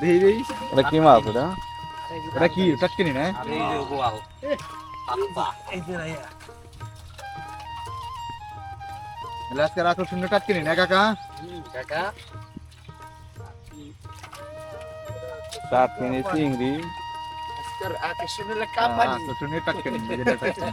দেখি দেখি এটা কি মাছ এটা এটা কি টাটকিনি না তাহলে আজকের আকর্ষণীয় টাটকিনি না কাকা চাটনি চিংড়ি আকর্ষণীয় টাটকিনি যেটা টাটকিনি।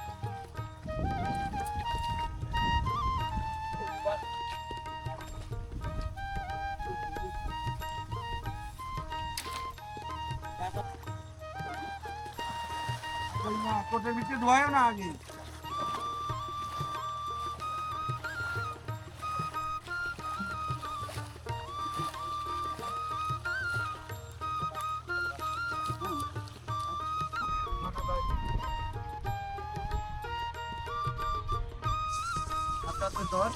কোটের ভিতরে ধোয়াও না আগে আপনার ধর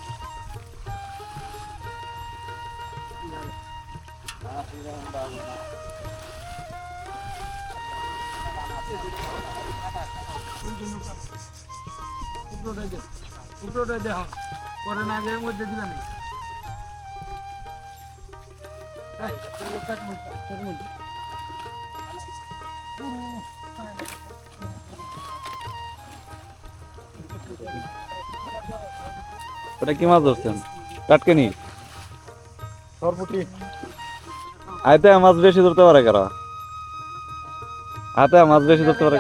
উল্টোটাই দে উল্টোটাই দে পরে না গেলে মধ্যে দিবে না এই, চলো, কাট মুখ, কাট মুখ। ওটা কি মাছ ধরছেন? টাটকানি সরপুটি। আয়তে মাছ বেশি ধরতে পারে কারা? হাতে মাছ বেশি ধরতে পারে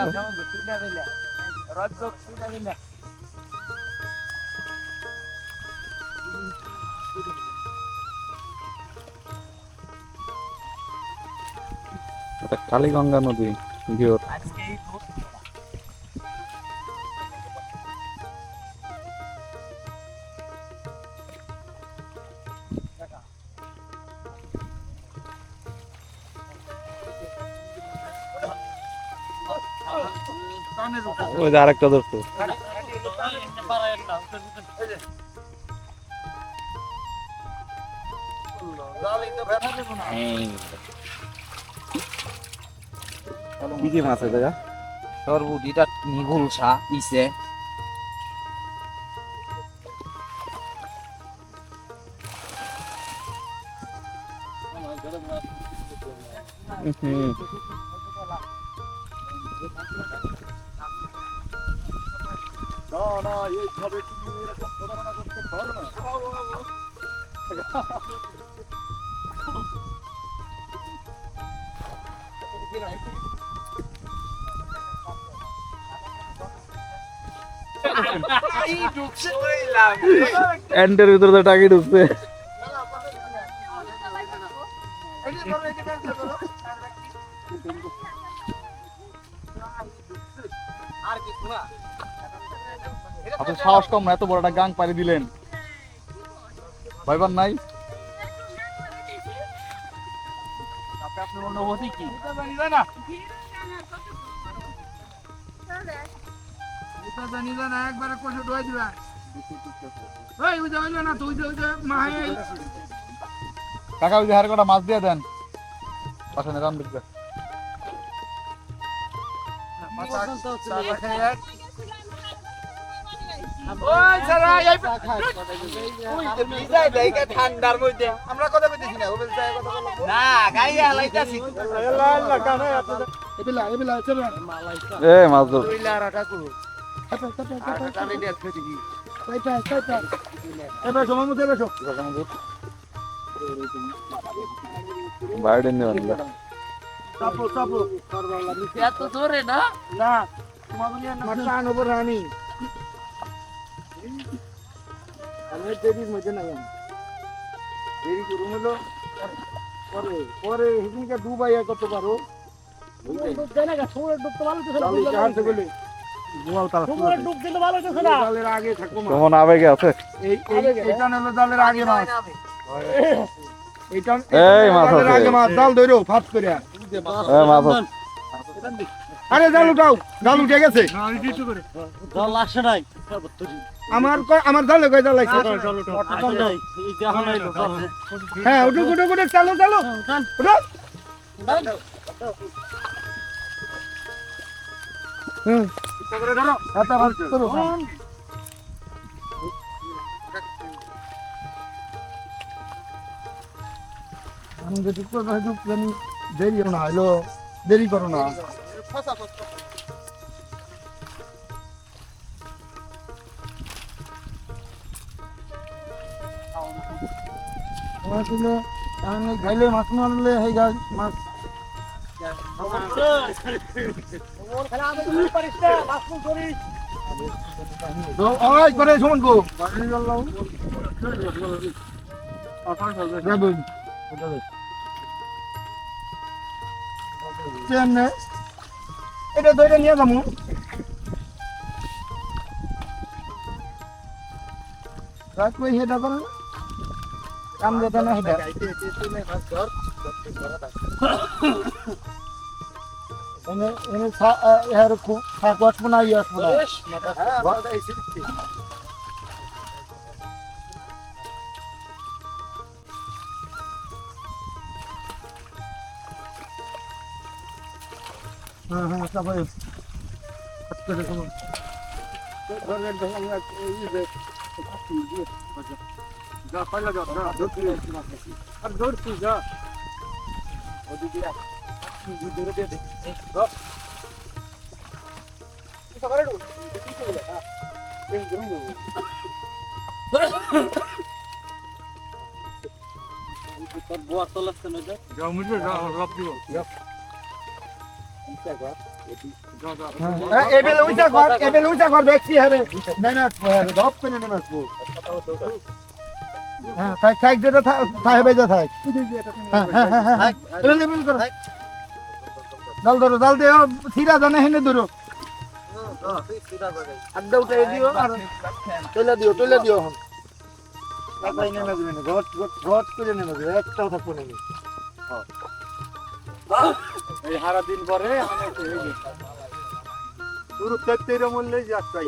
কালীগঙ্গা নদী ভিওর ওই যে আরেকটা ধরছে। জালি তো ব্যথা দেবো না কি কি মাছ আছে সরবুটিটা নিগুলসা ইসে। হুম। না না এইভাবে তুমি এরকম প্রতারণা করতে পারো না? এন্টের ভিতরে টাকি ঢুকছে। সাহস কম এত বড় একটা গাং পাড়ি দিলেন। ভাইবার নাই? একবারে কষে দিবা কাকা ওই হার কটা মাছ দিয়ে দেন। পাঠানে রাম দেখবে। ঠান্ডার মধ্যে। আমরা কথা বলতেছি না না গাইয়া লাইতাছি এবিলা এবিলা চলো। এ মাছ ধর। কইলা রাখা করু কয়টা কয়টা এবার সময় মতো এসো। বাইরে নিয়ে আনলা। চাপো চাপো। এত জোরে না? না মাথা আনব রানি। দেরির মধ্যে না আমি। দেরি করুন হলো পরে পরে কত পারো মাছ। তোমার আবেগে আছে? এই মাছ আছে। ধরো ফাট করে মাছ আছে। আরে জাল উঠাও জাল উঠে গেছে। জল আসে নাই। আমার আমার জালে কয় জাল লাগছে? হ্যাঁ চালো চালো। উঠো হুম। করো আমি যদি দেরি না হলো দেরি করো না। আমার ছিল আমি খাইলে মাছ মারলে হয়ে যায় মাছ। তো এটা ধরে নিয়ে যাব। রাখবে সেটা করে কাম যেটা না সেটা এনে এনে সা এর কো সাকওয়াট বনা ইয়াস বনা হ্যাঁ Ha ha kafa yaz. Kaç böyle tamam. Ben ben ben ben iyi de. Ya falla da ha dört yüz. Abi dört yüz ha. O dedi ya. Şimdi doğru dedi. Bak. Bu sefer de. Bu sefer de. Ha. Ben durmuyorum. Bu haftalar sen öde. Yağmurlu ya Rabbi. Yap. এবেলে উইটা কর এবেলে উইটা কর দেখছি নেমে হ্যাঁ হ্যাঁ হ্যাঁ হ্যাঁ হ্যাঁ জাল ধরো জাল দিও থিরা জানে হেনে ধরো আড্ডা উঠে দিও আর দিও টইলা দিও তাই নেমে যাবে না ঘট ঘট ঘট করে নেমে একটাও থাকব না এই হারা দিন পরে হয়ে শুরু তেত্রিশ মূল্যে যাত্রাই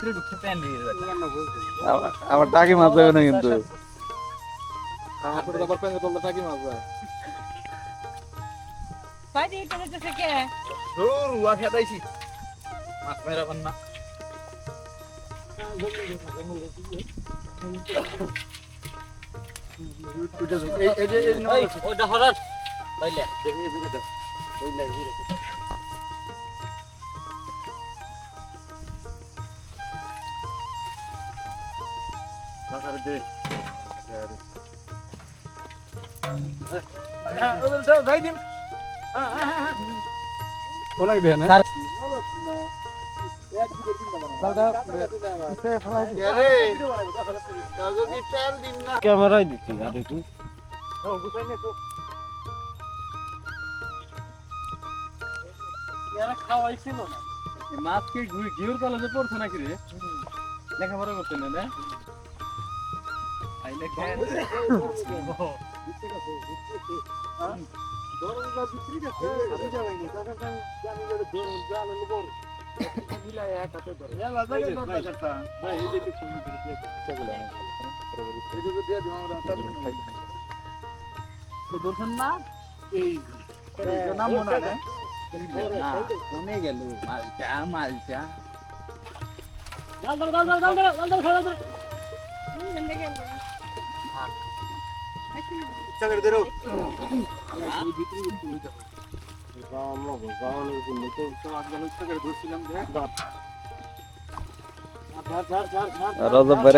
কিন্তু। নিলাম না। ও নাম সিপিয়া তুই আর বালা পা পয়সা গছ খাওয়া লাগে আর একটু চাই নিয়ে যাই ভিতরে ঢুকতে প্যান দিয়ে যাবে আবার- টাকি মাছ যাবে না কিন্তু ভাই দিয়ে চলে যেতে কে ধুর উয়া খেতাইছি মাছ মেরাবেন না ওই ওটা হরার বাইলে ক্যামেরায় দিচ্ছি আর একটু। এরা খাওয়াইছিল না মাছ কি গিউর কলেজে পড়ছে নাকি রে লেখাপড়া করতে না? না আইলে নাম মনে হয় কমে গেল মালটা মালটা।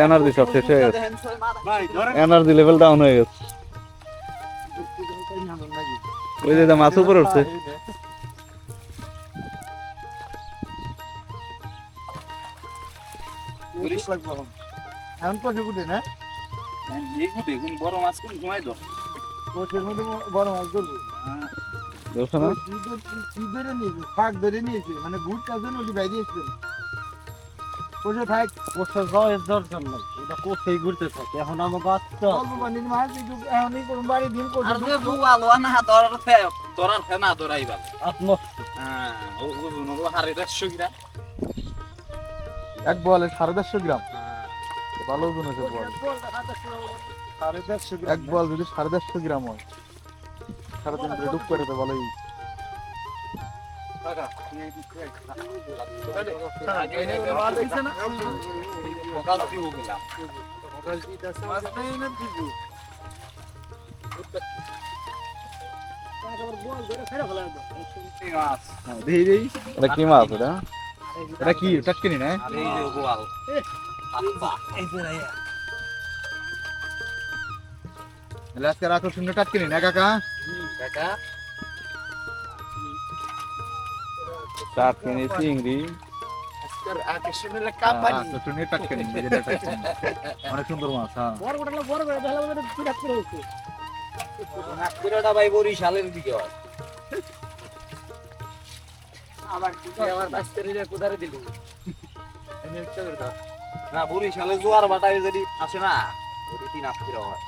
এনার্জি সব শেষ হয়ে গেছে। এনার্জি লেভেল ডাউন হয়ে গেছে। ওই যে মাছ উপরে উঠছে। এখন। কষে কুটে না। বড় মাছ কোন ঘুমাই মধ্যে বড় মাছ ধরবো? ধরে নিয়েছে ফাঁক ধরে নিয়েছে মানে ভুট কাজে নদী বাইরে এসছে। কষে থাক। কোথাও যাওয়ার দরকার নাই এটা কোথায় ঘুরতে থাকে? এখন আমার গাছ তো অল্প পানির মাছ একটু এখনই করুন বাড়ি দিন আর যে বউ আলো না ফে ফে হ্যাঁ ও ও হারে এক বলে সাড়ে চারশো গ্রাম। ভালো ওজন আছে বল। এক বল যদি সাড়ে চারশো গ্রাম হয় সাড়ে তিন করে ডুব করে তো ভালোই। দেই এটা কি মাছ এটা? এটা কি? টাটকিনি না? তাহলে আজকে আকর্ষণীয় টাটকিনি না কাকা? কাকা চিংড়ি। টাটকিনি নিজেদের টাটকিনি। অনেক সুন্দর মাছ হ্যাঁ। নাগপুরটা ভাই বরিশালের দিকে হয়। আমার আমার বাস্তারিরা কোদারে দিল? না বরিশালে জোয়ার বাটায় যদি আসে না ওই দিন নাগপুর হয়।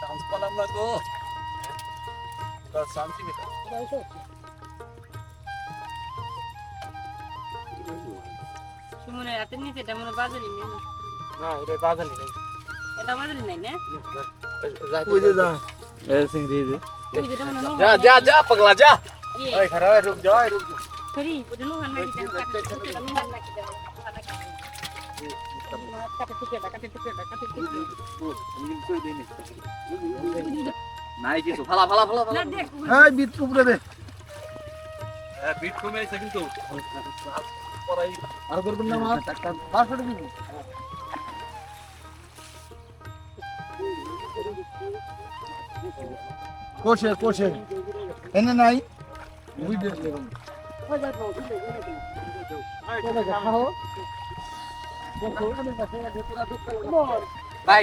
চান্স পেলাম না তো শান্তি সুমনের হাতের নিচে এটা মনে বাজারি নেই না। না এটা বাজালি নেই এটা বাজারি নাই না ওই যে যা এই চিংড়ি এই যে ওই যেটা মনে হয় যা যা যা পাগলা যা ইয়ে, ওই খারাপ রুক যাও রুক সরি, ওটা লোহার নাকি দেন, কাঠের টুকরোটা, লোহার নাকি দেন, লোহার নাকি দেন। কাঠের টুকরোটা, কাঠের টুকরোটা, কাঠের টুকরোটা। নাই কিছু ফালা ফালা ফালা ফালা না, দেখ, এই বিট উপরে দে বিট কমে আছে কিন্তু আর করবেন না মাছ পাঁচশো টাকা দিবি। কোষে কোষে এনে নাই? ভাই।